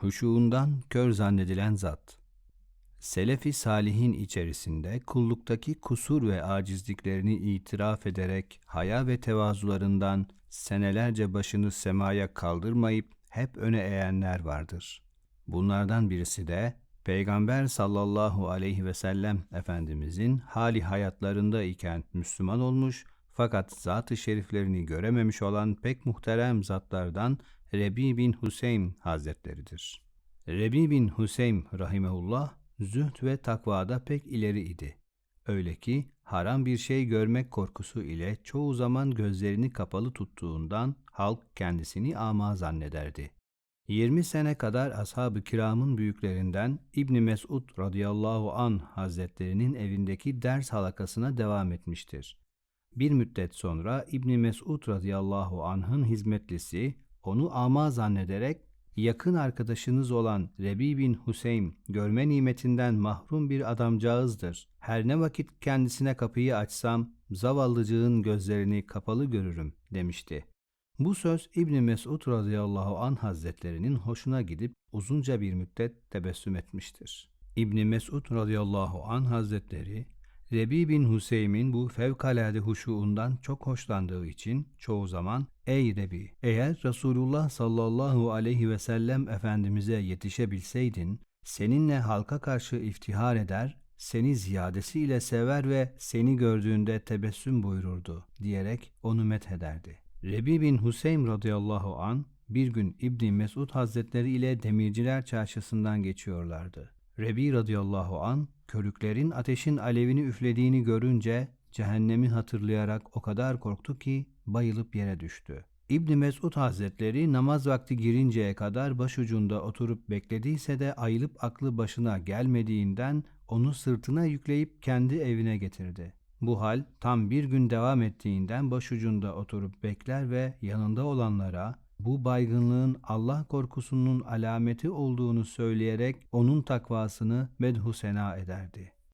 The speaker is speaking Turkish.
huşuğundan kör zannedilen zat. Selefi salihin içerisinde kulluktaki kusur ve acizliklerini itiraf ederek haya ve tevazularından senelerce başını semaya kaldırmayıp hep öne eğenler vardır. Bunlardan birisi de Peygamber sallallahu aleyhi ve sellem Efendimizin hali hayatlarında iken Müslüman olmuş fakat zat-ı şeriflerini görememiş olan pek muhterem zatlardan Rebi bin Hüseyin Hazretleridir. Rebi bin Hüseyin rahimehullah zühd ve takvada pek ileri idi. Öyle ki haram bir şey görmek korkusu ile çoğu zaman gözlerini kapalı tuttuğundan halk kendisini ama zannederdi. 20 sene kadar ashab-ı kiramın büyüklerinden İbni Mesud radıyallahu an hazretlerinin evindeki ders halakasına devam etmiştir. Bir müddet sonra İbni Mesud radıyallahu anh'ın hizmetlisi onu ama zannederek yakın arkadaşınız olan Rebi bin Hüseyin görme nimetinden mahrum bir adamcağızdır. Her ne vakit kendisine kapıyı açsam zavallıcığın gözlerini kapalı görürüm demişti. Bu söz İbni Mesud radıyallahu an hazretlerinin hoşuna gidip uzunca bir müddet tebessüm etmiştir. İbni Mesud radıyallahu an hazretleri Rebi bin Hüseyin'in bu fevkalade huşuundan çok hoşlandığı için çoğu zaman Ey Rebi eğer Resulullah sallallahu aleyhi ve sellem Efendimiz'e yetişebilseydin seninle halka karşı iftihar eder seni ziyadesiyle sever ve seni gördüğünde tebessüm buyururdu diyerek onu methederdi. Rebi bin Hüseyin radıyallahu an bir gün İbni Mesud Hazretleri ile Demirciler Çarşısı'ndan geçiyorlardı. Rebi radıyallahu an körüklerin ateşin alevini üflediğini görünce cehennemi hatırlayarak o kadar korktu ki bayılıp yere düştü. İbni Mesud Hazretleri namaz vakti girinceye kadar başucunda oturup beklediyse de ayılıp aklı başına gelmediğinden onu sırtına yükleyip kendi evine getirdi. Bu hal tam bir gün devam ettiğinden başucunda oturup bekler ve yanında olanlara bu baygınlığın Allah korkusunun alameti olduğunu söyleyerek onun takvasını medhu sena ederdi.